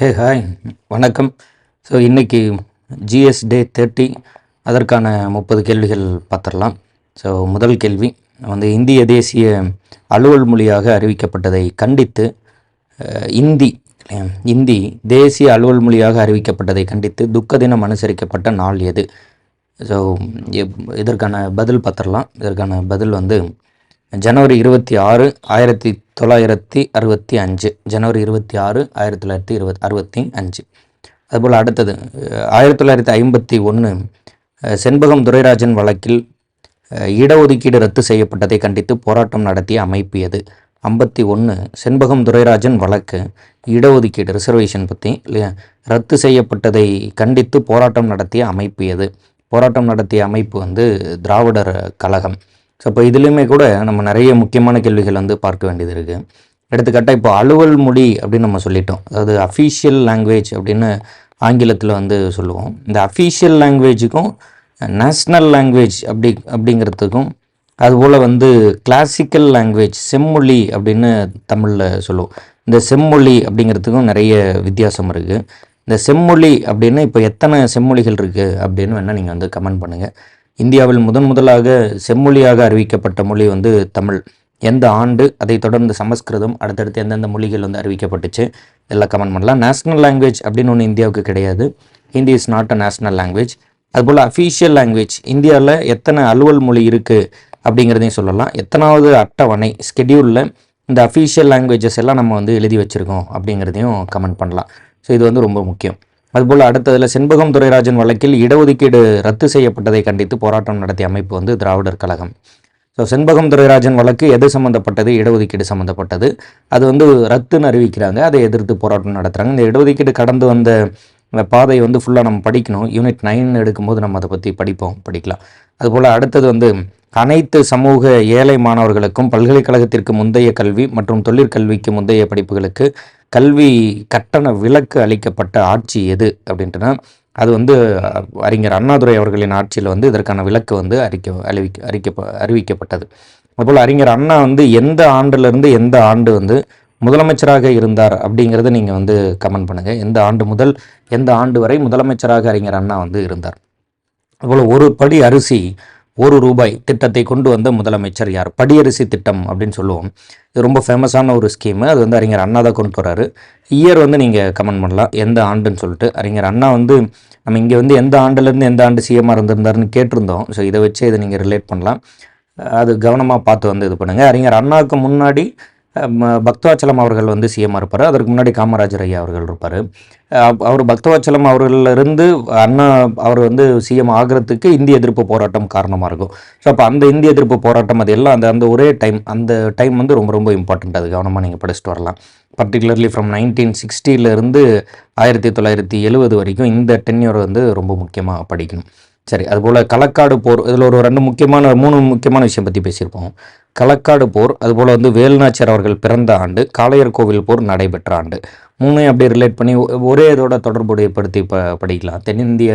ஹே hi வணக்கம். So இன்றைக்கி GS day thirty அதற்கான முப்பது கேள்விகள் பார்த்துடலாம். ஸோ முதல் கேள்வி வந்து இந்திய தேசிய அலுவல் மொழியாக அறிவிக்கப்பட்டதை கண்டித்து இந்தி இந்தி தேசிய அலுவல் மொழியாக அறிவிக்கப்பட்டதை கண்டித்து துக்க தினம் அனுசரிக்கப்பட்ட நாள் எது? ஸோ இதற்கான பதில் பார்த்துடலாம். இதற்கான பதில் வந்து ஜனவரி இருபத்தி ஆறு ஆயிரத்தி தொள்ளாயிரத்தி அறுபத்தி அஞ்சு. ஜனவரி இருபத்தி ஆறு ஆயிரத்தி தொள்ளாயிரத்தி இருபத் அறுபத்தி அஞ்சு. அதுபோல் அடுத்தது ஆயிரத்தி தொள்ளாயிரத்தி ஐம்பத்தி ஒன்று செண்பகம் துரைராஜன் வழக்கில் இடஒதுக்கீடு ரத்து செய்யப்பட்டதை கண்டித்து போராட்டம் நடத்திய அமைப்பு எது? ஐம்பத்தி ஒன்று செண்பகம் துரைராஜன் வழக்கு இடஒதுக்கீடு ரிசர்வேஷன் பற்றி இல்லையா? ரத்து செய்யப்பட்டதை கண்டித்து போராட்டம் நடத்திய அமைப்பு எது? போராட்டம் நடத்திய அமைப்பு வந்து திராவிடர் கழகம். ஸோ இப்போ இதுலேயுமே கூட நம்ம நிறைய முக்கியமான கேள்விகள் வந்து பார்க்க வேண்டியது இருக்குது எடுத்துக்காட்டாக இப்போ அலுவல் மொழி அப்படின்னு நம்ம சொல்லிட்டோம். அதாவது அஃபீஷியல் லாங்குவேஜ் அப்படின்னு ஆங்கிலத்தில் வந்து சொல்லுவோம். இந்த அஃபீஷியல் லாங்குவேஜுக்கும் நேஷ்னல் லாங்குவேஜ் அப்படி அப்படிங்கிறதுக்கும் அதுபோல் வந்து கிளாசிக்கல் லாங்குவேஜ் செம்மொழி அப்படின்னு தமிழில் சொல்லுவோம். இந்த செம்மொழி அப்படிங்கிறதுக்கும் நிறைய வித்தியாசம் இருக்குது இந்த செம்மொழி அப்படின்னு இப்போ எத்தனை செம்மொழிகள் இருக்குது அப்படின்னு வேணால் நீங்கள் வந்து கமெண்ட் பண்ணுங்கள் இந்தியாவில் முதன் முதலாக செம்மொழியாக அறிவிக்கப்பட்ட மொழி வந்து தமிழ். எந்த ஆண்டு அதைத் தொடர்ந்து சமஸ்கிருதம் அடுத்தடுத்து எந்தெந்த மொழிகள் வந்து அறிவிக்கப்பட்டுச்சு எல்லாம் கமெண்ட் பண்ணலாம். நேஷ்னல் லாங்குவேஜ் அப்படின்னு ஒன்று இந்தியாவுக்கு கிடையாது. Hindi is not a national language அதுபோல் அஃபீஷியல் லாங்குவேஜ் இந்தியாவில் எத்தனை அலுவல் மொழி இருக்குது அப்படிங்கிறதையும் சொல்லலாம். எத்தனாவது அட்டவணை ஸ்கெடியூலில் இந்த அஃபீஷியல் லாங்குவேஜஸ் எல்லாம் நம்ம வந்து எழுதி வச்சுருக்கோம் அப்படிங்கிறதையும் கமெண்ட் பண்ணலாம். ஸோ இது வந்து ரொம்ப முக்கியம். அதுபோல் அடுத்ததில் செண்பகம் துரைராஜன் வழக்கில் இடஒதுக்கீடு ரத்து செய்யப்பட்டதை கண்டித்து போராட்டம் நடத்திய அமைப்பு வந்து திராவிடர் கழகம். ஸோ செண்பகம் துரைராஜன் வழக்கு எது சம்மந்தப்பட்டது இடஒதுக்கீடு சம்மந்தப்பட்டது அது வந்து ரத்துன்னு அறிவிக்கிறாங்க. அதை எதிர்த்து போராட்டம் நடத்துகிறாங்க இந்த இடஒதுக்கீடு கடந்து வந்த பாதை வந்து ஃபுல்லாக நம்ம படிக்கணும். யூனிட் நைன் எடுக்கும்போது நம்ம அதை பற்றி படிப்போம் படிக்கலாம். அதுபோல் அடுத்தது வந்து அனைத்து சமூக ஏழை மாணவர்களுக்கும் பல்கலைக்கழகத்திற்கு முந்தைய கல்வி மற்றும் தொழிற்கல்விக்கு முந்தைய படிப்புகளுக்கு கல்வி கட்டண விலக்கு அளிக்கப்பட்ட ஆட்சி எது அப்படின்ட்டுனா அது வந்து அறிஞர் அண்ணாதுரை அவர்களின் ஆட்சியில் வந்து இதற்கான விலக்கு வந்து அறிக்க அறிவிக்க அறிக்க அறிவிக்கப்பட்டது. அதுபோல் அறிஞர் அண்ணா வந்து எந்த ஆண்டிலிருந்து எந்த ஆண்டு வந்து முதலமைச்சராக இருந்தார் அப்படிங்கிறத நீங்கள் வந்து கமெண்ட் பண்ணுங்கள் எந்த ஆண்டு முதல் எந்த ஆண்டு வரை முதலமைச்சராக அறிஞர் அண்ணா வந்து இருந்தார். அதுபோல் ஒரு படி அரிசி ஒரு ரூபாய் திட்டத்தை கொண்டு வந்த முதலமைச்சர் யார்? படியரிசி திட்டம் அப்படின்னு சொல்லுவோம். இது ரொம்ப ஃபேமஸான ஒரு ஸ்கீமு அது வந்து அறிஞர் அண்ணா தான் கொண்டு வராரு இயர் வந்து நீங்கள் கமெண்ட் பண்ணலாம். எந்த ஆண்டுன்னு சொல்லிட்டு. அறிஞர் அண்ணா வந்து நம்ம இங்கே வந்து எந்த ஆண்டுலேருந்து எந்த ஆண்டு சிஎம்மாக இருந்திருந்தாருன்னு கேட்டிருந்தோம். ஸோ இதை வச்சு இதை நீங்கள் ரிலேட் பண்ணலாம். அது கவனமாக பார்த்து வந்து இது பண்ணுங்கள் அறிஞர் அண்ணாவுக்கு முன்னாடி பக்தவாச்சலம் அவர்கள் வந்து சிஎம்மாக இருப்பார். அதற்கு முன்னாடி காமராஜர் ஐயா அவர்கள் இருப்பார். அவர் பக்தவாச்சலம் அவர்களிலிருந்து அண்ணா அவர் வந்து சிஎம் ஆகிறதுக்கு இந்திய எதிர்ப்பு போராட்டம் காரணமாக இருக்கும். ஸோ அப்போ அந்த இந்திய எதிர்ப்பு போராட்டம் அது எல்லாம் அந்த அந்த ஒரே டைம் அந்த டைம் வந்து ரொம்ப ரொம்ப இம்பார்ட்டண்ட் அது கவனமாக நீங்கள் படிச்சுட்டு வரலாம். பர்டிகுலர்லி ஃப்ரம் நைன்டீன் சிக்ஸ்டியிலேருந்து ஆயிரத்தி தொள்ளாயிரத்தி எழுபது வரைக்கும் இந்த டென்யூர் வந்து ரொம்ப முக்கியமாக படிக்கணும். சரி அதுபோல் களக்காடு போர் இதில் ஒரு ரெண்டு முக்கியமான மூணு முக்கியமான விஷயம் பற்றி பேசியிருப்போம். களக்காடு போர் அதுபோல் வந்து வேலுநாச்சியார் அவர்கள் பிறந்த ஆண்டு காளையர் கோவில் போர் நடைபெற்ற ஆண்டு. மூணையும் அப்படியே ரிலேட் பண்ணி ஒரே இதோட தொடர்புடையப்படுத்தி ப படிக்கலாம். தென்னிந்திய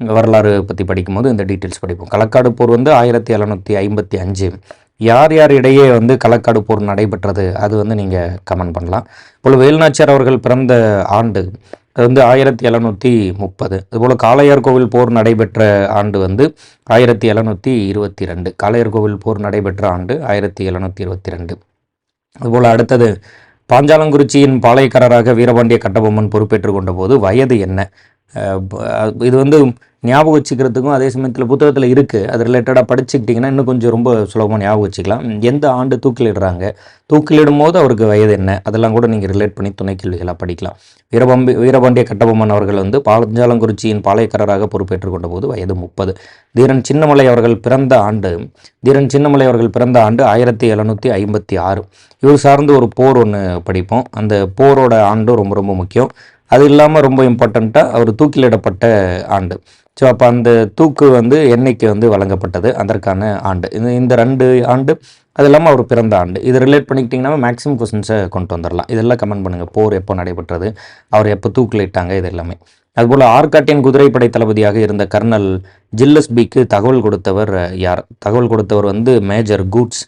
வரலாறு பற்றி படிக்கும்போது இந்த டீட்டெயில்ஸ் படிப்போம். களக்காடு போர் வந்து ஆயிரத்தி எழுநூற்றி ஐம்பத்தி அஞ்சு. யார் யார் இடையே வந்து களக்காடு போர் நடைபெற்றது அது வந்து நீங்கள் கமெண்ட் பண்ணலாம். இப்போ வேலுநாச்சியார் அவர்கள் பிறந்த ஆண்டு அது வந்து ஆயிரத்தி எழுநூற்றி முப்பது. அதுபோல் காளையார் கோவில் போர் நடைபெற்ற ஆண்டு வந்து ஆயிரத்தி எழுநூற்றி இருபத்தி ரெண்டு காளையார் கோவில் போர் நடைபெற்ற ஆண்டு ஆயிரத்தி எழுநூற்றி இருபத்தி ரெண்டு அதுபோல் அடுத்தது பாஞ்சாலங்குறிச்சியின் பாளையக்காரராக வீரபாண்டிய கட்டபொம்மன் பொறுப்பேற்றுக் கொண்டபோது வயது என்ன? இது வந்து ஞாபகம் வச்சுக்கிறதுக்கும் அதே சமயத்தில் புத்தகத்தில் இருக்குது அது ரிலேட்டடாக படிச்சுக்கிட்டிங்கன்னா இன்னும் கொஞ்சம் ரொம்ப சுலபமாக ஞாபகம் வச்சுக்கலாம். எந்த ஆண்டு தூக்கிலிடுறாங்க? தூக்கிலிடும் போது அவருக்கு வயது என்ன? அதெல்லாம் கூட நீங்கள் ரிலேட் பண்ணி துணை கேள்விகளாக படிக்கலாம். வீரபாம்பி வீரபாண்டிய கட்டபொம்மன் அவர்கள் வந்து பாஞ்சாலங்குறிச்சியின் பாளையக்காரராக பொறுப்பேற்றுக் கொண்டபோது வயது முப்பது. தீரன் சின்னமலை அவர்கள் பிறந்த ஆண்டு தீரன் சின்னமலை அவர்கள் பிறந்த ஆண்டு ஆயிரத்தி எழுநூற்றி ஐம்பத்தி ஆறு. இவர் சார்ந்து ஒரு போர் ஒன்று படிப்போம். அந்த போரோட ஆண்டும் ரொம்ப ரொம்ப முக்கியம். அது இல்லாமல் ரொம்ப இம்பார்ட்டண்ட்டாக அவர் தூக்கிலிடப்பட்ட ஆண்டு. ஸோ அப்போ அந்த தூக்கு வந்து என்னைக்கு வந்து வழங்கப்பட்டது. அதற்கான ஆண்டு. இந்த இந்த ரெண்டு ஆண்டு அது இல்லாமல் அவர் பிறந்த ஆண்டு. இது ரிலேட் பண்ணிக்கிட்டிங்கன்னா மேக்ஸிமம் கொஸ்டின்ஸை கொண்டு வந்துடலாம் இதெல்லாம் கமெண்ட் பண்ணுங்கள் போர் எப்போ நடைபெற்றது அவர் எப்போ தூக்கிலிட்டாங்க இது எல்லாமே. அதுபோல் ஆர்காட்டின் குதிரைப்படை தளபதியாக இருந்த கர்னல் ஜில்லஸ்பிக்கு தகவல் கொடுத்தவர் யார்? தகவல் கொடுத்தவர் வந்து மேஜர் கூட்ஸ்.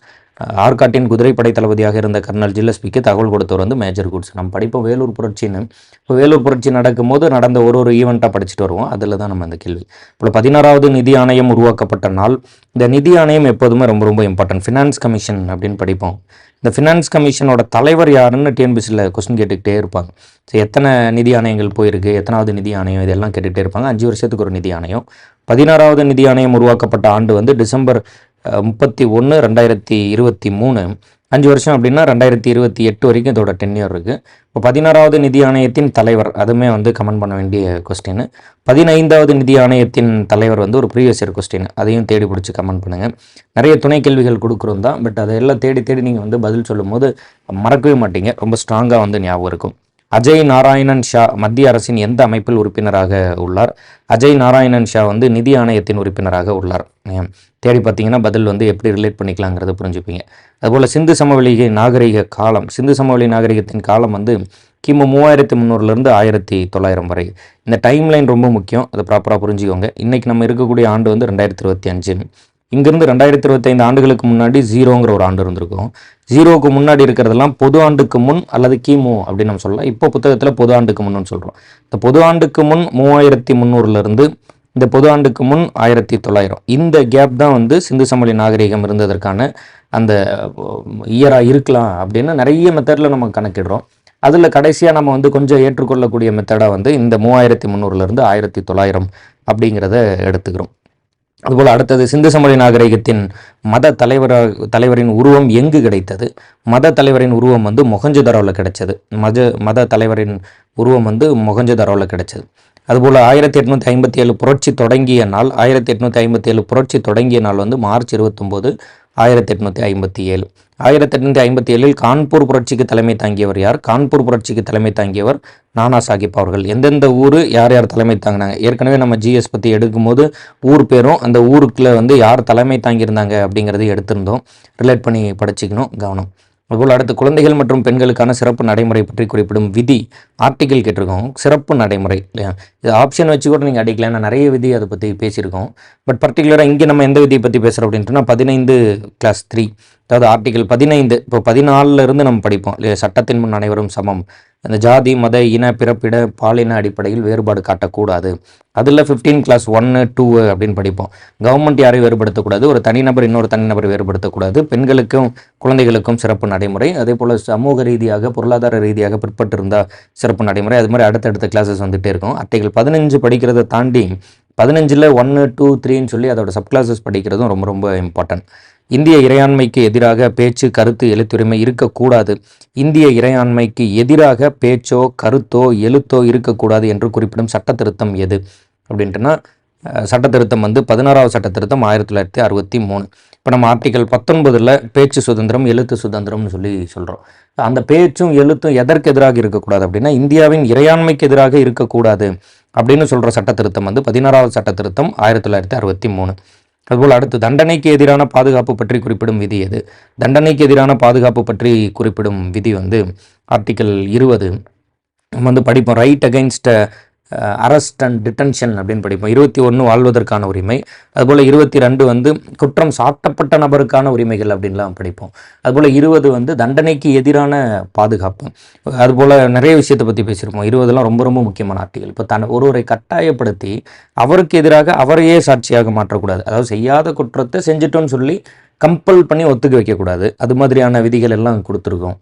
ஆர்காட்டின் குதிரைப்படை தளபதியாக இருந்த கர்னல் ஜில்லஸ்பிக்கு தகவல் கொடுத்தவர் வந்து மேஜர் குட்ஸ். நம்ம படிப்போம் வேலூர் புரட்சின்னு. இப்போ வேலூர் புரட்சி நடக்கும்போது நடந்த ஒரு ஒரு ஈவெண்ட்டாக படிச்சுட்டு வருவோம். அதில் தான் நம்ம இந்த கேள்வி. இப்போ பதினாறாவது நிதி ஆணையம் உருவாக்கப்பட்ட நாள். இந்த நிதி ஆணையம் எப்போதுமே ரொம்ப ரொம்ப இம்பார்ட்டன்ட் ஃபினான்ஸ் கமிஷன் அப்படின்னு படிப்போம். இந்த ஃபினான்ஸ் கமிஷனோட தலைவர் யாருன்னு டிஎன்பிசியில் கொஸ்டின் கேட்டுக்கிட்டே இருப்பாங்க. ஸோ எத்தனை நிதி ஆணையங்கள் போயிருக்கு? எத்தனாவது நிதி ஆணையம்? இதெல்லாம் கேட்டுகிட்டே இருப்பாங்க. அஞ்சு வருஷத்துக்கு ஒரு நிதி ஆணையம். பதினாறாவது நிதி ஆணையம் உருவாக்கப்பட்ட ஆண்டு வந்து டிசம்பர் முப்பத்தி ஒன்று ரெண்டாயிரத்தி இருபத்தி மூணு. அஞ்சு வருஷம் அப்படின்னா ரெண்டாயிரத்தி இருபத்தி எட்டு வரைக்கும் இதோட டென்யூர் இருக்குது இப்போ பதினாறாவது நிதி ஆணையத்தின் தலைவர் அதுவுமே வந்து கமெண்ட் பண்ண வேண்டிய கொஸ்டின் பதினைந்தாவது நிதி ஆணையத்தின் தலைவர் வந்து ஒரு ப்ரீவியஸ் இயர் கொஸ்டின் அதையும் தேடி பிடிச்சி கமெண்ட் பண்ணுங்கள் நிறைய துணை கேள்விகள் கொடுக்குறோம் தான் பட் அதையெல்லாம் தேடி தேடி நீங்கள் வந்து பதில் சொல்லும்போது மறக்கவே மாட்டீங்க. ரொம்ப ஸ்ட்ராங்காக வந்து ஞாபகம் இருக்கும். அஜய் நாராயணன் ஷா மத்திய அரசின் எந்த அமைப்பில் உறுப்பினராக உள்ளார்? அஜய் நாராயணன் ஷா வந்து நிதி ஆணையத்தின் உறுப்பினராக உள்ளார். தேடி பார்த்தீங்கன்னா பதில் வந்து எப்படி ரிலேட் பண்ணிக்கலாங்கிறத புரிஞ்சுப்பீங்க. அதுபோல் சிந்து சமவெளி நாகரிக காலம் சிந்து சமவெளி நாகரிகத்தின் காலம் வந்து கிமு மூவாயிரத்தி முந்நூறுலேருந்து ஆயிரத்தி தொள்ளாயிரம் வரை. இந்த டைம் லைன் ரொம்ப முக்கியம். அதை ப்ராப்பராக புரிஞ்சுக்கோங்க. இன்றைக்கி நம்ம இருக்கக்கூடிய ஆண்டு வந்து ரெண்டாயிரத்தி இருபத்தி அஞ்சு. இங்கேருந்து ரெண்டாயிரத்தி இருபத்தைந்து ஆண்டுகளுக்கு முன்னாடி ஜீரோங்கிற ஒரு ஆண்டு இருந்திருக்கும். ஜீரோவுக்கு முன்னாடி இருக்கிறதெல்லாம் பொது ஆண்டுக்கு முன் அல்லது கிமு அப்படின்னு நம்ம சொல்லலாம். இப்போ புத்தகத்தில் பொது ஆண்டுக்கு முன்னு சொல்கிறோம் இந்த பொது ஆண்டுக்கு முன் மூவாயிரத்தி முந்நூறுலேருந்து இந்த பொது ஆண்டுக்கு முன் ஆயிரத்தி தொள்ளாயிரம். இந்த கேப் தான் வந்து சிந்து சமவெளி நாகரிகம் இருந்ததற்கான அந்த இயராக இருக்கலாம் அப்படின்னு நிறைய மெத்தடில் நம்ம கணக்கிடுறோம். அதில் கடைசியாக நம்ம வந்து கொஞ்சம் ஏற்றுக்கொள்ளக்கூடிய மெத்தடாக வந்து இந்த மூவாயிரத்தி முந்நூறுலேருந்து ஆயிரத்தி தொள்ளாயிரம் அப்படிங்கிறத எடுத்துக்கிறோம். அதுபோல் அடுத்தது சிந்து சமவெளி நாகரிகத்தின் மத தலைவராக தலைவரின் உருவம் எங்கு கிடைத்தது? மத தலைவரின் உருவம் வந்து மொஹஞ்சதாரோவில் கிடைச்சது. மத மத தலைவரின் உருவம் வந்து மொஹஞ்சதாரோவில் கிடைச்சது. அதுபோல் ஆயிரத்தி எட்நூற்றி ஐம்பத்தி ஏழு புரட்சி தொடங்கிய நாள் ஆயிரத்தி எட்நூற்றி ஐம்பத்தி ஏழு புரட்சி தொடங்கிய நாள் வந்து மார்ச் இருபத்தொம்போது ஆயிரத்தி எட்நூற்றி ஐம்பத்தி ஏழு. ஆயிரத்தி எட்நூற்றி ஐம்பத்தி ஏழில் கான்பூர் புரட்சிக்கு தலைமை தாங்கியவர் யார்? கான்பூர் புரட்சிக்கு தலைமை தாங்கியவர் நானா சாஹிப் அவர்கள். எந்தெந்த ஊர் யார் யார் தலைமை தாங்கினாங்க? ஏற்கனவே நம்ம ஜிஎஸ் பற்றி எடுக்கும்போது ஊர் பேரும் அந்த ஊருக்குள்ளே வந்து யார் தலைமை தாங்கியிருந்தாங்க அப்படிங்கிறது எடுத்திருந்தோம். ரிலேட் பண்ணி படிச்சுக்கணும் கவனம். அதுபோல் அடுத்து குழந்தைகள் மற்றும் பெண்களுக்கான சிறப்பு நடைமுறை பற்றி குறிப்பிடும் விதி ஆர்டிக்கல் கேட்டிருக்கோம். சிறப்பு நடைமுறை இல்லையா? இது ஆப்ஷன் வச்சு கூட நீங்கள் அடிக்கலாம் நான் நிறைய விதி அதை பற்றி பேசியிருக்கோம். பட் பர்டிகுலராக இங்கே நம்ம எந்த விதியை பற்றி பேசுகிறோம் அப்படின்ட்டுனா பதினைந்து கிளாஸ் த்ரீ அதாவது ஆர்டிக்கல் பதினைந்து இப்போ பதினாலில் இருந்து நம்ம படிப்போம். இல்லையா? சட்டத்தின் முன் அனைவரும் சமம். அந்த ஜாதி மத இன பிறப்பிட பாலின அடிப்படையில் வேறுபாடு காட்டக்கூடாது. அதில் ஃபிஃப்டீன் கிளாஸ் ஒன்று டூ அப்படின்னு படிப்போம். கவர்மெண்ட் யாரையும் வேறுபடுத்தக்கூடாது. ஒரு தனிநபர் இன்னொரு தனிநபர் வேறுபடுத்தக்கூடாது. பெண்களுக்கும் குழந்தைகளுக்கும் சிறப்பு நடைமுறை. அதே போல் சமூக ரீதியாக பொருளாதார ரீதியாக பிற்பட்டிருந்தால் சிறப்பு நடைமுறை. அது மாதிரி அடுத்தடுத்த கிளாஸஸ் வந்துகிட்டே இருக்கும். அட்டைகள் பதினஞ்சு படிக்கிறதை தாண்டி பதினஞ்சில் ஒன்று டூ த்ரீன்னு சொல்லி அதோட சப் கிளாஸஸ் படிக்கிறதும் ரொம்ப ரொம்ப இம்பார்ட்டன்ட் இந்திய இறையாண்மைக்கு எதிராக பேச்சு கருத்து எழுத்துரிமை இருக்கக்கூடாது. இந்திய இறையாண்மைக்கு எதிராக பேச்சோ கருத்தோ எழுத்தோ இருக்கக்கூடாது என்று குறிப்பிடும் சட்ட திருத்தம் எது? அப்படின்ட்டுனா அஹ், சட்ட திருத்தம் வந்து பதினாறாவது சட்ட திருத்தம் ஆயிரத்தி தொள்ளாயிரத்தி அறுபத்தி மூணு. இப்போ நம்ம ஆர்டிகல் பத்தொன்பதில் பேச்சு சுதந்திரம் எழுத்து சுதந்திரம்னு சொல்லி சொல்கிறோம் அந்த பேச்சும் எழுத்தும் எதற்கு எதிராக இருக்கக்கூடாது அப்படின்னா இந்தியாவின் இறையாண்மைக்கு எதிராக இருக்கக்கூடாது அப்படின்னு சொல்கிற சட்ட திருத்தம் வந்து பதினாறாவது சட்ட திருத்தம் ஆயிரத்தி தொள்ளாயிரத்தி அறுபத்தி மூணு. அதுபோல் அடுத்து தண்டனைக்கு எதிரான பாதுகாப்பு பற்றி குறிப்பிடும் விதி எது? தண்டனைக்கு எதிரான பாதுகாப்பு பற்றி குறிப்பிடும் விதி வந்து ஆர்டிக்கல் இருபது. நம்ம வந்து படிப்போம். Right against arrest and detention அப்படின்னு படிப்போம். இருபத்தி ஒன்று வாழ்வதற்கான உரிமை. அதுபோல் இருபத்தி ரெண்டு வந்து குற்றம் சாட்டப்பட்ட நபருக்கான உரிமைகள் அப்படின்லாம் படிப்போம். அதுபோல் இருபது வந்து தண்டனைக்கு எதிரான பாதுகாப்பு. அதுபோல் நிறைய விஷயத்தை பற்றி பேசியிருப்போம். இருபதெல்லாம் ரொம்ப ரொம்ப முக்கியமான ஆர்டிகள் இப்போ தன் ஒருவரை கட்டாயப்படுத்தி அவருக்கு எதிராக அவரையே சாட்சியாக மாற்றக்கூடாது. அதாவது செய்யாத குற்றத்தை செஞ்சிட்டோன்னு சொல்லி கம்பல் பண்ணி ஒத்துக்க வைக்கக்கூடாது. அது மாதிரியான விதிகள் எல்லாம் கொடுத்துருக்கோம்.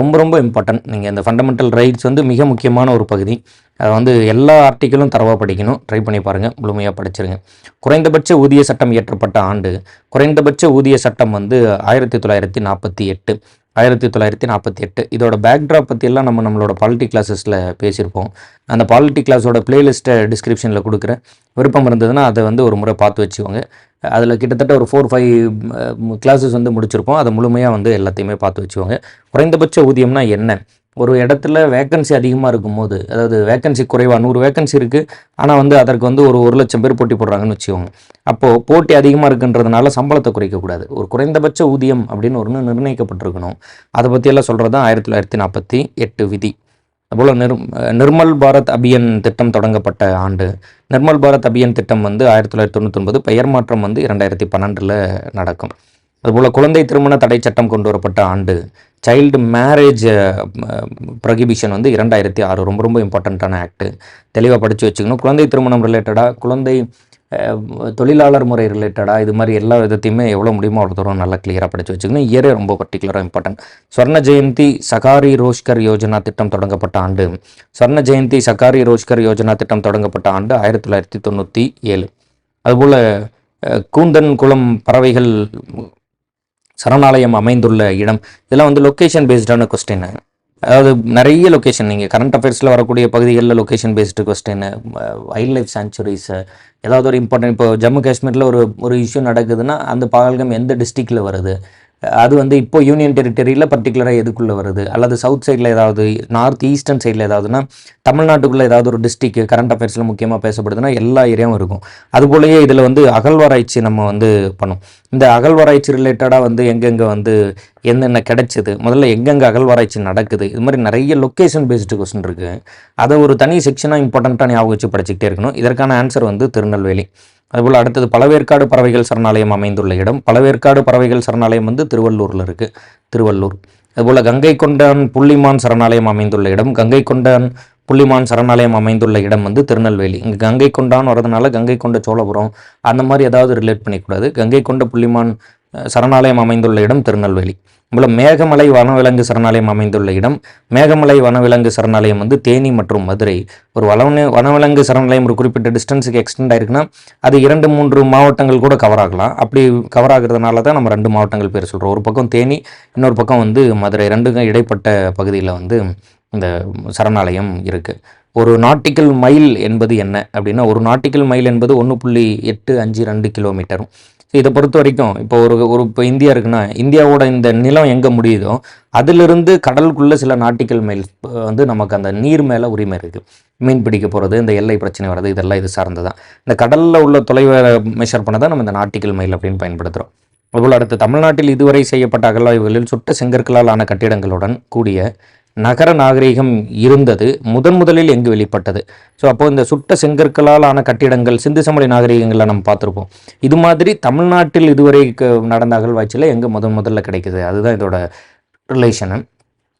ரொம்ப ரொம்ப இம்பார்ட்டன்ட் நீங்கள் இந்த ஃபண்டமெண்டல் ரைட்ஸ் வந்து மிக முக்கியமான ஒரு பகுதி. அதை வந்து எல்லா ஆர்டிக்கிளும் தரவாக படிக்கணும். ட்ரை பண்ணி பாருங்கள் முழுமையாக படிச்சிருங்க. குறைந்தபட்ச ஊதிய சட்டம் இயற்றப்பட்ட ஆண்டு குறைந்தபட்ச ஊதிய சட்டம் வந்து ஆயிரத்தி தொள்ளாயிரத்தி நாற்பத்தி எட்டு. ஆயிரத்தி தொள்ளாயிரத்தி நாற்பத்தி எட்டு. இதோட பேக்ட்ராப் பற்றியெல்லாம் நம்ம நம்மளோட பாலிட்டி கிளாஸஸில் பேசியிருப்போம். அந்த பாலிட்டி கிளாஸோட பிளேலிஸ்ட்டை டிஸ்கிரிப்ஷனில் கொடுக்குறேன். விருப்பம் இருந்ததுன்னா அதை வந்து ஒரு முறை பார்த்து வச்சுக்கோங்க. அதில் கிட்டத்தட்ட ஒரு ஃபோர் ஃபைவ் கிளாஸஸ் வந்து முடிச்சிருப்போம். அதை முழுமையாக வந்து எல்லாத்தையுமே பார்த்து வச்சுக்கோங்க. குறைந்தபட்ச ஊதியம்னா என்ன? ஒரு இடத்துல வேக்கன்சி அதிகமாக இருக்கும்போது அதாவது வேக்கன்சி குறைவாக நூறு வேக்கன்சி இருக்குது ஆனால் வந்து அதற்கு வந்து ஒரு ஒரு லட்சம் பேர் போட்டி போடுறாங்கன்னு வச்சுக்கோங்க. அப்போது போட்டி அதிகமாக இருக்குன்றதுனால சம்பளத்தை குறைக்கக்கூடாது ஒரு குறைந்தபட்ச ஊதியம் அப்படின்னு ஒன்று நிர்ணயிக்கப்பட்டிருக்கணும். அதை பற்றியெல்லாம் சொல்கிறது தான் ஆயிரத்தி தொள்ளாயிரத்தி நாற்பத்தி எட்டு விதி. அதுபோல் நிர் நிர்மல் பாரத் அபியன் திட்டம் தொடங்கப்பட்ட ஆண்டு. நிர்மல் பாரத் அபியன் திட்டம் வந்து ஆயிரத்தி தொள்ளாயிரத்தி தொண்ணூத்தொன்பது பெயர் மாற்றம் வந்து இரண்டாயிரத்தி பன்னெண்டில் நடக்கும். அதுபோல் குழந்தை திருமண தடை சட்டம் கொண்டு வரப்பட்ட ஆண்டு சைல்டு மேரேஜ் ப்ரொஹிபிஷன் வந்து இரண்டாயிரத்தி ஆறு ரொம்ப ரொம்ப இம்பார்ட்டண்ட்டான ஆக்ட் தெளிவாக படித்து வச்சுக்கணும். குழந்தை திருமணம் ரிலேட்டடாக குழந்தை தொழிலாளர் முறை ரிலேட்டடாக இது மாதிரி எல்லா விதத்தையுமே எவ்வளோ முடியுமோ அவ்வளோ தூரம் நல்லா கிளியராக படித்து வச்சுக்கணும். இயரே ரொம்ப பர்டிகுலராக இம்பார்ட்டன்ட் ஸ்வர்ண ஜெயந்தி சகாரி ரோஷ்கர் யோஜனா திட்டம் தொடங்கப்பட்ட ஆண்டு. ஸ்வர்ண ஜெயந்தி சகாரி ரோஷ்கர் யோஜனா திட்டம் தொடங்கப்பட்ட ஆண்டு ஆயிரத்தி தொள்ளாயிரத்தி தொண்ணூற்றி ஏழு. அதுபோல் கூந்தன் குளம் பறவைகள் சரணாலயம் அமைந்துள்ள இடம். இதெல்லாம் வந்து லொக்கேஷன் பேஸ்டான கொஸ்டின் அதாவது நிறைய லொக்கேஷன் நீங்கள் கரண்ட் அஃபேர்ஸில் வரக்கூடிய பகுதிகளில் location based question wild life sanctuaries ஏதாவது ஒரு இம்பார்ட்டன்ட் இப்போ ஜம்மு காஷ்மீரில் ஒரு ஒரு இஷ்யூ நடக்குதுன்னா அந்த பாகல்கம் எந்த டிஸ்ட்ரிக்டில் வருது? அது வந்து இப்போ யூனியன் டெரிட்டரியில் பர்டிகுலராக எதுக்குள்ளே வருது? அல்லது சவுத் சைடில் ஏதாவது நார்த் ஈஸ்டர்ன் சைடில் ஏதாவதுன்னா தமிழ்நாட்டுக்குள்ளே ஏதாவது ஒரு டிஸ்ட்ரிக் கரண்ட் அஃபேர்ஸில் முக்கியமாக பேசப்படுதுன்னா எல்லா ஏரியாவும் இருக்கும். அதுபோலயே இதில் வந்து அகழ்வாராய்ச்சி நம்ம வந்து பண்ணோம். இந்த அகழ்வாராய்ச்சி ரிலேட்டடாக வந்து எங்கெங்கே வந்து என்னென்ன கிடைச்சது? முதல்ல எங்கெங்கே அகழ்வாராய்ச்சி நடக்குது? இது மாதிரி நிறைய லொக்கேஷன் பேஸ்டு கொஸ்டின் இருக்குது அதை ஒரு தனி செக்ஷனாக இம்பார்ட்டண்ட்டாக ஞாபகம் வச்சு படிச்சுக்கிட்டே இருக்கணும். இதற்கான ஆன்சர் வந்து திருநெல்வேலி. அதுபோல் அடுத்தது பழவேற்காடு பறவைகள் சரணாலயம் அமைந்துள்ள இடம். பழவேற்காடு பறவைகள் சரணாலயம் வந்து திருவள்ளூரில் இருக்குது திருவள்ளூர். அதுபோல் கங்கை கொண்டான் புள்ளிமான் சரணாலயம் அமைந்துள்ள இடம். கங்கை கொண்டான் புள்ளிமான் சரணாலயம் அமைந்துள்ள இடம் வந்து திருநெல்வேலி. இங்கே கங்கை கொண்டான் வரதுனால கங்கை கொண்ட சோழபுரம் அந்த மாதிரி ஏதாவது ரிலேட் பண்ணிக்கூடாது. கங்கை கொண்ட புள்ளிமான் சரணாலயம் அமைந்துள்ள இடம் திருநெல்வேலி. அதுபோல் மேகமலை வனவிலங்கு சரணாலயம் அமைந்துள்ள இடம். மேகமலை வனவிலங்கு சரணாலயம் வந்து தேனி மற்றும் மதுரை. ஒரு வனவன வனவிலங்கு சரணாலயம் ஒரு குறிப்பிட்ட டிஸ்டன்ஸுக்கு எக்ஸ்டெண்ட் ஆயிருக்குன்னா அது இரண்டு மூன்று மாவட்டங்கள் கூட கவர் ஆகலாம். அப்படி கவர் ஆகுறதுனால தான் நம்ம ரெண்டு மாவட்டங்கள் பேர் சொல்கிறோம் ஒரு பக்கம் தேனி இன்னொரு பக்கம் வந்து மதுரை. ரெண்டுக்கும் இடைப்பட்ட பகுதியில் வந்து இந்த சரணாலயம் இருக்குது ஒரு நாட்டிக்கல் மைல் என்பது என்ன? அப்படின்னா ஒரு நாட்டிக்கல் மைல் என்பது ஒன்று புள்ளி எட்டு அஞ்சு ரெண்டு கிலோமீட்டரும் இதை பொறுத்த வரைக்கும் இப்போ ஒரு ஒரு இப்போ இந்தியா இருக்குன்னா இந்தியாவோட இந்த நிலம் எங்கே முடியுதோ அதிலிருந்து கடலுக்குள்ளே சில நாட்டிக்கல் மைல் வந்து நமக்கு அந்த நீர் மேலே உரிமை இருக்குது மீன் பிடிக்க போகிறது இந்த எல்லை பிரச்சனை வர்றது இதெல்லாம் இது சார்ந்து தான் இந்த கடலில் உள்ள தொலைவை மெஷர் பண்ண தான் நம்ம இந்த நாட்டிக்கல் மைல் அப்படின்னு பயன்படுத்துகிறோம் அதுபோல் அடுத்து தமிழ்நாட்டில் இதுவரை செய்யப்பட்ட அகலாய்வுகளில் சுட்ட செங்கற்களால் ஆன கட்டிடங்களுடன் கூடிய நகர நாகரிகம் இருந்தது. முதன் முதலில் எங்கு வெளிப்பட்டது? ஸோ அப்போ இந்த சுட்ட செங்கற்களால் ஆன கட்டிடங்கள் சிந்து சமவெளி நாகரீகங்களை நம்ம பார்த்துருப்போம். இது மாதிரி தமிழ்நாட்டில் இதுவரை க- நடந்த அகழ்வாய்ச்சியில் எங்கே முதன் முதல்ல கிடைக்குது? அதுதான் இதோட ரிலேஷனு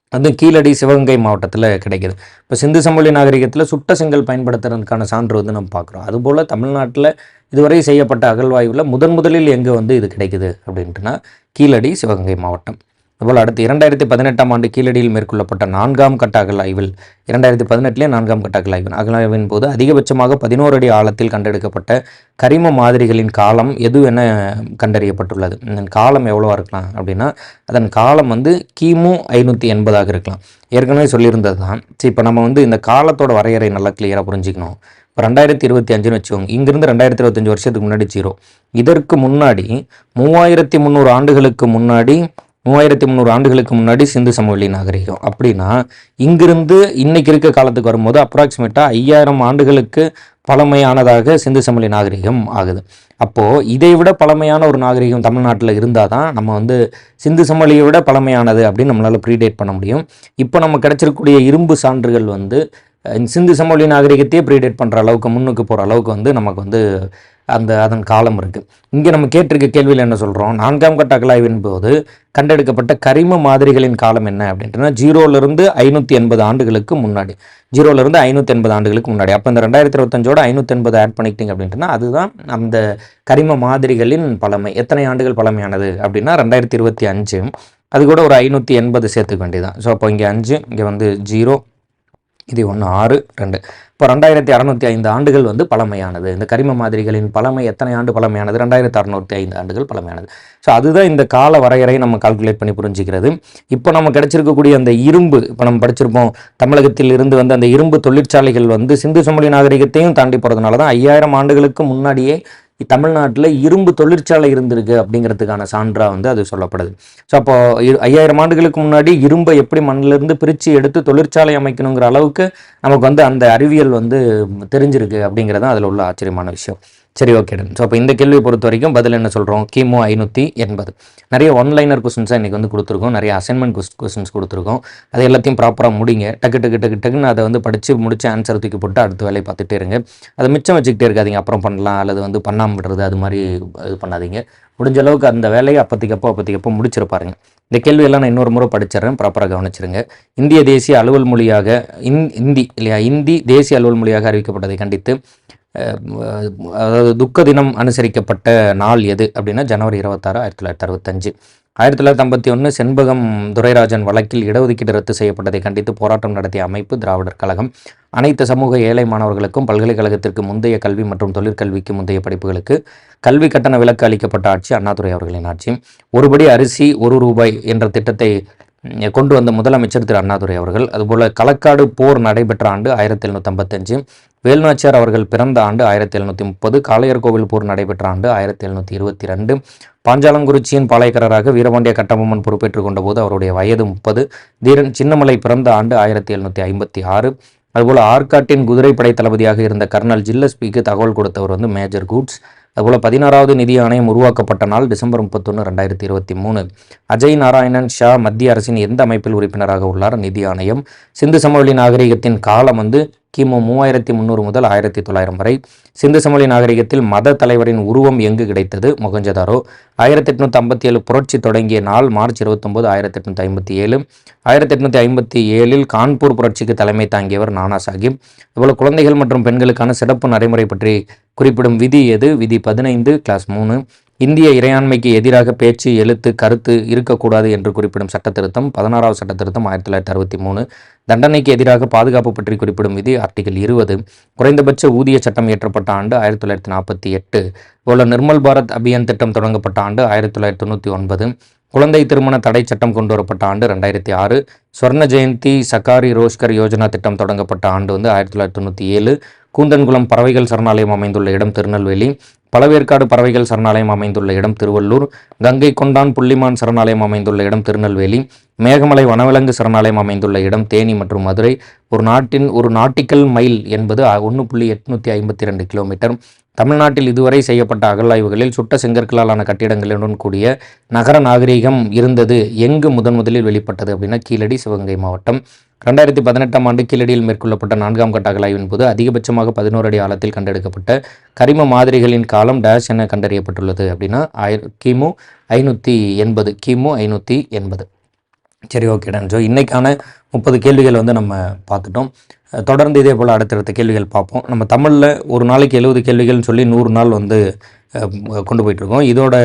அது கீழடி சிவகங்கை மாவட்டத்தில் கிடைக்குது. இப்போ சிந்து சமவெளி நாகரிகத்தில் சுட்ட செங்கல் பயன்படுத்துறதுக்கான சான்று வந்து நம்ம பார்க்குறோம். அதுபோல் தமிழ்நாட்டில் இதுவரை செய்யப்பட்ட அகழ்வாய்வில் முதன் முதலில் எங்கே வந்து இது கிடைக்குது அப்படின்ட்டுனா கீழடி சிவகங்கை மாவட்டம். அதுபோல் அடுத்து இரண்டாயிரத்தி பதினெட்டாம் ஆண்டு கீழடியில் மேற்கொள்ளப்பட்ட நான்காம் கட்ட அகலாய்வில் இரண்டாயிரத்தி பதினெட்டுலேயே நான்காம் கட்ட அகலாய்வின் அகலாய்வின் போது அதிகபட்சமாக பதினோரு அடி ஆழத்தில் கண்டெடுக்கப்பட்ட கரிம மாதிரிகளின் காலம் எது என கண்டறியப்பட்டுள்ளது. இதன் காலம் எவ்வளோவா இருக்கலாம் அப்படின்னா அதன் காலம் வந்து கிமு ஐநூற்றி எண்பதாக இருக்கலாம். ஏற்கனவே சொல்லியிருந்தது தான். சரி இப்போ நம்ம வந்து இந்த காலத்தோட வரையறை நல்லா கிளியராக புரிஞ்சுக்கணும். இப்போ ரெண்டாயிரத்தி இருபத்தி அஞ்சுன்னு வச்சுக்கோங்க. இங்கிருந்து ரெண்டாயிரத்தி இருபத்தஞ்சு வருஷத்துக்கு முன்னாடி ஜீரோ. இதற்கு முன்னாடி மூவாயிரத்தி முந்நூறு ஆண்டுகளுக்கு முன்னாடி மூவாயிரத்தி முந்நூறு ஆண்டுகளுக்கு முன்னாடி சிந்து சமவெளி நாகரிகம். அப்படின்னா இங்கிருந்து இன்னைக்கு இருக்க காலத்துக்கு வரும்போது அப்ராக்சிமேட்டாக ஐயாயிரம் ஆண்டுகளுக்கு பழமையானதாக சிந்து சமவெளி நாகரிகம் ஆகுது. அப்போது இதை விட பழமையான ஒரு நாகரிகம் தமிழ்நாட்டில் இருந்தால் தான் நம்ம வந்து சிந்து சமவெளியை விட பழமையானது அப்படின்னு நம்மளால் ப்ரீடேட் பண்ண முடியும். இப்போ நம்ம கிடைச்சிருக்கக்கூடிய இரும்பு சான்றுகள் வந்து சிந்து சமவெளி நாகரிகத்தையே ப்ரீடேட் பண்ணுற அளவுக்கு முன்னுக்கு போகிற அளவுக்கு வந்து நமக்கு வந்து அந்த அதன் காலம் இருக்குது இங்கே நம்ம கேட்டிருக்க கேள்வியில் என்ன சொல்கிறோம் நான்காம் கட்ட அகலாய்வின் போது கண்டெடுக்கப்பட்ட கரிம மாதிரிகளின் காலம் என்ன அப்படின்ட்டுனா ஜீரோலேருந்து ஐநூற்றி எண்பது ஆண்டுகளுக்கு முன்னாடி. ஜீரோலேருந்து ஐநூற்றி எண்பது ஆண்டுகளுக்கு முன்னாடி. அப்போ இந்த ரெண்டாயிரத்தி இருபத்தஞ்சோட ஐநூற்றி எண்பது ஆட் பண்ணிக்கிட்டீங்க அப்படின்ட்டுனா அதுதான் அந்த கரிம மாதிரிகளின் பழமை. எத்தனை ஆண்டுகள் பழமையானது அப்படின்னா ரெண்டாயிரத்தி இருபத்தி அஞ்சு. அது கூட ஒரு ஐநூற்றி எண்பது சேர்த்துக்க வேண்டியதான் ஸோ அப்போ இங்கே அஞ்சு இங்கே வந்து ஜீரோ இது ஒன்று ஆறு ரெண்டு. இப்போ ரெண்டாயிரத்தி அறநூற்றி ஐந்து ஆண்டுகள் வந்து பழமையானது. இந்த கரிம மாதிரிகளின் பழமை எத்தனை ஆண்டு பழமையானது? ரெண்டாயிரத்தி அறநூற்றி ஐந்து ஆண்டுகள் பழமையானது. ஸோ அதுதான் இந்த கால வரையறை நம்ம கால்குலேட் பண்ணி புரிஞ்சுக்கிறது. இப்போ நம்ம கிடைச்சிருக்கக்கூடிய அந்த இரும்பு இப்போ நம்ம படிச்சிருப்போம் தமிழகத்தில் இருந்து வந்து அந்த இரும்பு தொழிற்சாலைகள் வந்து சிந்து சமவெளி நாகரிகத்தையும் தாண்டி போகிறதுனால தான் ஐயாயிரம் ஆண்டுகளுக்கு முன்னாடியே தமிழ்நாட்டில் இரும்பு தொழிற்சாலை இருந்திருக்கு அப்படிங்கிறதுக்கான சான்றாக வந்து அது சொல்லப்படுது. ஸோ அப்போ ஐயாயிரம் ஆண்டுகளுக்கு முன்னாடி இரும்பை எப்படி மண்ணிலிருந்து பிரித்து எடுத்து தொழிற்சாலை அமைக்கணுங்கிற அளவுக்கு நமக்கு வந்து அந்த அறிவியல் வந்து தெரிஞ்சிருக்கு அப்படிங்கிறது அதில் உள்ள ஆச்சரியமான விஷயம். சரி ஓகே ஸோ அப்போ இந்த கேள்வியை பொறுத்த வரைக்கும் பதில் என்ன சொல்கிறோம் கிமு ஐநூற்றி எண்பது. நிறைய ஒன்லைனர் கொஸ்டின்ஸாக இன்றைக்கி வந்து கொடுத்துருக்கோம். நிறைய அசைன்மெண்ட் கொஸ்டின்ஸ் கொடுத்துருக்கோம். அது எல்லாத்தையும் ப்ராப்பராக முடிங்க. டக்கு டக்கு டக்கு டக்குன்னு அதை வந்து படித்து முடிச்சு ஆன்சர் தூக்கி போட்டு அடுத்த வேலையை பார்த்துட்டே இருங்க. அதை மிச்சம் வச்சுக்கிட்டே இருக்காதிங்க. அப்புறம் பண்ணலாம். அல்லது வந்து பண்ணாமல் விடுறது அது மாதிரி இது பண்ணாதீங்க. முடிஞ்ச அளவுக்கு அந்த வேலையை அப்போதைக்கப்போ அப்போதைக்கப்போ முடிச்சிருப்பாருங்க இந்த கேள்வியெல்லாம் நான் இன்னொரு முறை படிச்சிடுறேன். ப்ராப்பராக கவனிச்சிருங்க. இந்திய தேசிய அலுவல் மொழியாக இந் இந்தி இல்லையா? இந்தி தேசிய அலுவல் மொழியாக அறிவிக்கப்பட்டதை கண்டித்து அதாவது துக்க தினம் அனுசரிக்கப்பட்ட நாள் எது அப்படின்னா ஜனவரி இருபத்தாறு ஆயிரத்தி தொள்ளாயிரத்தி அறுபத்தஞ்சு. ஆயிரத்தி தொள்ளாயிரத்தி ஐம்பத்தி ஒன்று செண்பகம் துரைராஜன் வழக்கில் இடஒதுக்கீடு ரத்து செய்யப்பட்டதை கண்டித்து போராட்டம் நடத்திய அமைப்பு திராவிடர் கழகம். அனைத்து சமூக ஏழை மாணவர்களுக்கும் பல்கலைக்கழகத்திற்கு முந்தைய கல்வி மற்றும் தொழிற்கல்விக்கு முந்தைய படிப்புகளுக்கு கல்வி கட்டண விலக்கு அளிக்கப்பட்ட ஆட்சி அண்ணாதுரை அவர்களின் ஆட்சி. ஒருபடி அரிசி ஒரு ரூபாய் என்ற திட்டத்தை கொண்டு வந்த முதலமைச்சர் திரு அண்ணாதுரை அவர்கள். அதுபோல் களக்காடு போர் நடைபெற்ற ஆண்டு ஆயிரத்தி எழுநூற்றி வேலுநாச்சியார் அவர்கள் பிறந்த ஆண்டு ஆயிரத்தி எழுநூற்றி முப்பது காளையர் கோவில் போர் நடைபெற்ற ஆண்டு ஆயிரத்தி எழுநூற்றி இருபத்தி ரெண்டு பாஞ்சாலங்குறிச்சியின் பாளையக்காரராக வீரபாண்டிய கட்டபொம்மன் பொறுப்பேற்றுக் கொண்டபோது அவருடைய வயது முப்பது. தீரன் சின்னமலை பிறந்த ஆண்டு ஆயிரத்தி எழுநூற்றி ஐம்பத்தி ஆறு. அதுபோல் ஆற்காட்டின் குதிரைப்படை தளபதியாக இருந்த கர்னல் ஜில்லஸ்பிக்கு தகவல் கொடுத்தவர் வந்து மேஜர் கூட்ஸ். அதுபோல் பதினாறாவது நிதி ஆணையம் உருவாக்கப்பட்ட நாள் டிசம்பர் முப்பத்தொன்று ரெண்டாயிரத்தி இருபத்தி மூணு. அஜய் நாராயணன் ஷா மத்திய அரசின் எந்த அமைப்பில் உறுப்பினராக உள்ளார்? நிதி ஆணையம். சிந்து சமவெளி நாகரிகத்தின் காலம் வந்து கிமு மூவாயிரத்தி முந்நூறு முதல் ஆயிரத்தி தொள்ளாயிரம் வரை சிந்து சமவெளி நாகரிகத்தில் மத தலைவரின் உருவம் எங்கு கிடைத்தது? மொகஞ்சதாரோ. ஆயிரத்தி எட்நூற்றி ஐம்பத்தி ஏழு புரட்சி தொடங்கிய நாள் மார்ச் இருபத்தொம்போது ஆயிரத்தி எட்நூற்றி ஐம்பத்தி ஏழு ஆயிரத்தி எட்நூற்றி ஐம்பத்தி ஏழில் கான்பூர் புரட்சிக்கு தலைமை தாங்கியவர் நானா சாஹிப். இவ்வளவு குழந்தைகள் மற்றும் பெண்களுக்கான சிறப்பு நடைமுறை பற்றி குறிப்பிடும் விதி எது? விதி பதினைந்து கிளாஸ் மூணு. இந்திய இறையாண்மைக்கு எதிராக பேச்சு எழுத்து கருத்து இருக்கக்கூடாது என்று குறிப்பிடும் சட்டத்திருத்தம் பதினாறாவது சட்டத்திருத்தம் ஆயிரத்தி தொள்ளாயிரத்தி அறுபத்தி மூணு. தண்டனைக்கு எதிராக பாதுகாப்பு பற்றி குறிப்பிடும் விதி ஆர்டிகல் இருபது. குறைந்தபட்ச ஊதிய சட்டம் இயற்றப்பட்ட ஆண்டு ஆயிரத்தி தொள்ளாயிரத்தி நாற்பத்தி எட்டு. போல நிர்மல் பாரத் அபியான் திட்டம் தொடங்கப்பட்ட ஆண்டு ஆயிரத்தி தொள்ளாயிரத்தி தொண்ணூற்றி ஒன்பது. குழந்தை திருமண தடை சட்டம் கொண்டு வரப்பட்ட ஆண்டு ரெண்டாயிரத்தி ஆறு. ஸ்வர்ண ஜெயந்தி சகாரி ரோஷ்கர் யோஜனா திட்டம் தொடங்கப்பட்ட ஆண்டு வந்து ஆயிரத்தி தொள்ளாயிரத்தி தொண்ணூற்றி ஏழு. கூந்தன்குளம் பறவைகள் சரணாலயம் அமைந்துள்ள இடம் திருநெல்வேலி. பழவேற்காடு பறவைகள் சரணாலயம் அமைந்துள்ள இடம் திருவள்ளூர் கங்கை கொண்டான் புள்ளிமான் சரணாலயம் அமைந்துள்ள இடம் திருநெல்வேலி மேகமலை வனவிலங்கு சரணாலயம் அமைந்துள்ள இடம் தேனி மற்றும் மதுரை ஒரு நாட்டின் ஒரு நாட்டிக்கல் மைல் என்பது ஒன்று புள்ளி எட்நூற்றி ஐம்பத்தி ரெண்டு கிலோமீட்டர். தமிழ்நாட்டில் இதுவரை செய்யப்பட்ட அகழாய்வுகளில் சுட்ட செங்கற்களாலான கட்டிடங்களுடன் கூடிய நகர நாகரீகம் இருந்தது. எங்கு முதன் முதலில் வெளிப்பட்டது அப்படின்னா கீழடி சிவகங்கை மாவட்டம். ரெண்டாயிரத்தி பதினெட்டாம் ஆண்டு கீழடியில் மேற்கொள்ளப்பட்ட நான்காம் கட்ட அகழாய்வின் போது அதிகபட்சமாக பதினோரு அடி ஆழத்தில் கண்டெடுக்கப்பட்ட கரிம மாதிரிகளின் காலம் டேஷ் என கண்டறியப்பட்டுள்ளது அப்படின்னா ஆயிர கிமு ஐநூற்றி எண்பது கிமு ஐநூற்றி எண்பது. சரி ஓகே டன் இன்றைக்கான முப்பது கேள்விகள் வந்து நம்ம பார்த்துட்டோம். தொடர்ந்து இதே போல் அடுத்தடுத்த கேள்விகள் பார்ப்போம். நம்ம தமிழில் ஒரு நாளைக்கு எழுபது கேள்விகள்னு சொல்லி நூறு நாள் வந்து கொண்டு போயிட்டுருக்கோம். இதோட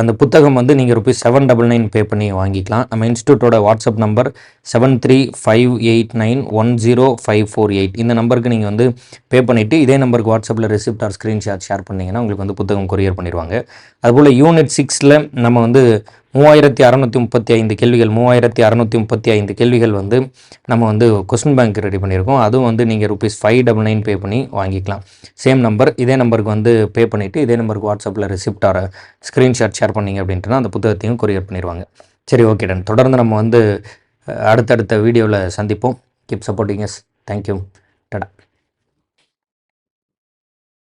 அந்த புத்தகம் வந்து நீங்கள் rupees seven double nine pay பண்ணி வாங்கிக்கலாம். நம்ம இன்ஸ்டியூட்டோட WhatsApp number seven three five eight nine one zero five four eight இந்த நம்பருக்கு நீங்கள் வந்து பே பண்ணிவிட்டு இதே நம்பருக்கு வாட்ஸ்அப்பில் ரெசிப்ட் ஆர் ஸ்க்ரீன்ஷாட் ஷேர் பண்ணிங்கன்னா உங்களுக்கு வந்து புத்தகம் கொரியர் பண்ணிடுவாங்க. அதுபோல் யூனிட் சிக்ஸில் நம்ம வந்து மூவாயிரத்தி அறநூற்றி முப்பத்தி ஐந்து கேள்விகள் மூவாயிரத்தி அறநூற்றி முப்பத்தி ஐந்து கேள்விகள் வந்து நம்ம வந்து கொஸ்டின் பேங்க் ரெடி பண்ணியிருக்கோம். அதுவும் வந்து நீங்கள் rupees five double nine pay பண்ணி வாங்கிக்கலாம். சேம் நம்பர் இதே நம்பருக்கு வந்து பே பண்ணிவிட்டு இதே நம்பர் நம்பருக்கு வாட்ஸ்அப்பில் ரெசிப்ட் ஸ்க்ரீன்ஷாட் ஷேர் பண்ணிங்க அப்படின்ட்டுனா அந்த புத்தகத்தையும் கொரியர் பண்ணிடுவாங்க சரி ஓகே டன் தொடர்ந்து நம்ம வந்து அடுத்தடுத்த வீடியோவில் சந்திப்போம். Keep supporting yes thank you